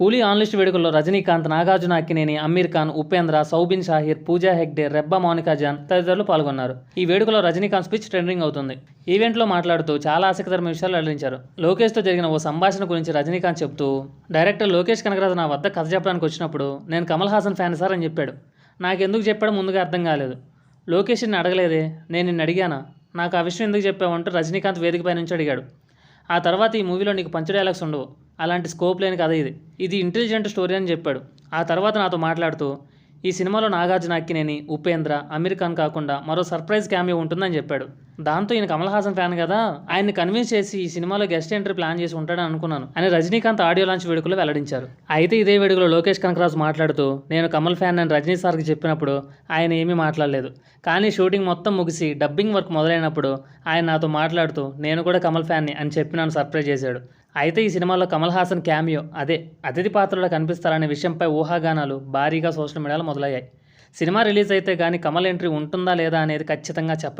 కూలీ ఆన్లిస్ట్ వేడుకల్లో రజనీకాంత్ నాగార్జున అక్కినేని అమీర్ ఖాన్ ఉపేంద్ర సౌబిన్ షాహిర్ పూజా హెగ్డే రెబ్బా మౌనికా జాన్ తదితరులు పాల్గొన్నారు. ఈ వేడుకలో రజనీకాంత్ స్పీచ్ ట్రెండింగ్ అవుతుంది. ఈవెంట్లో మాట్లాడుతూ చాలా ఆసక్తికరమైన విషయాలు వెల్లడించారు. లోకేష్తో జరిగిన ఓ సంభాషణ గురించి రజనీకాంత్ చెప్తూ డైరెక్టర్ లోకేష్ కనకరాజు నా వద్ద కథ చెప్పడానికి వచ్చినప్పుడు నేను కమల్ హాసన్ ఫ్యాన్ సార్ అని చెప్పాడు. నాకెందుకు చెప్పాడో ముందుగా అర్థం కాలేదు. లోకేష్ నిన్ను అడగలేదే? నేను నిన్ను అడిగానా? నాకు ఆ విషయం ఎందుకు చెప్పావంటూ రజనీకాంత్ వేదికపై నుంచి అడిగాడు. ఆ తర్వాత ఈ మూవీలో నీకు పంచ డైలాగ్స్ ఉండవు. అలాంటి స్కోప్ లేని కథ ఇది. ఇది ఇంటెలిజెంట్ స్టోరీ అని చెప్పాడు. ఆ తర్వాత నాతో మాట్లాడుతూ ఈ సినిమాలో నాగార్జున అక్కినేని ఉపేంద్ర అమీర్ ఖాన్ కాకుండా మరో సర్ప్రైజ్ క్యామియో ఉంటుందని చెప్పాడు. దాంతో ఈయన కమల్ హాసన్ ఫ్యాన్ కదా. ఆయన్ని కన్విన్స్ చేసి ఈ సినిమాలో గెస్ట్ ఎంట్రీ ప్లాన్ చేసి ఉంటాడని అనుకున్నాను. అని రజనీకాంత్ ఆడియో లాంచ్ వేడుకలో వెల్లడించారు. అయితే ఇదే వేడుకలో లోకేష్ కనకరాజు మాట్లాడుతూ నేను కమల్ ఫ్యాన్ అని రజనీ సార్కి చెప్పినప్పుడు ఆయన ఏమీ మాట్లాడలేదు. కానీ షూటింగ్ మొత్తం ముగిసి డబ్బింగ్ వర్క్ మొదలైనప్పుడు ఆయన నాతో మాట్లాడుతూ నేను కూడా కమల్ ఫ్యాన్ని అని చెప్పి నన్ను సర్ప్రైజ్ చేశాడు. అయితే ఈ సినిమాలో కమల్ హాసన్ క్యామియో అదే అతిథి పాత్రలో కనిపిస్తారనే విషయంపై ఊహాగానాలు భారీగా సోషల్ మీడియాలో మొదలయ్యాయి. సినిమా రిలీజ్ అయితే కానీ కమల్ ఎంట్రీ ఉంటుందా లేదా అనేది ఖచ్చితంగా చెప్పలేదు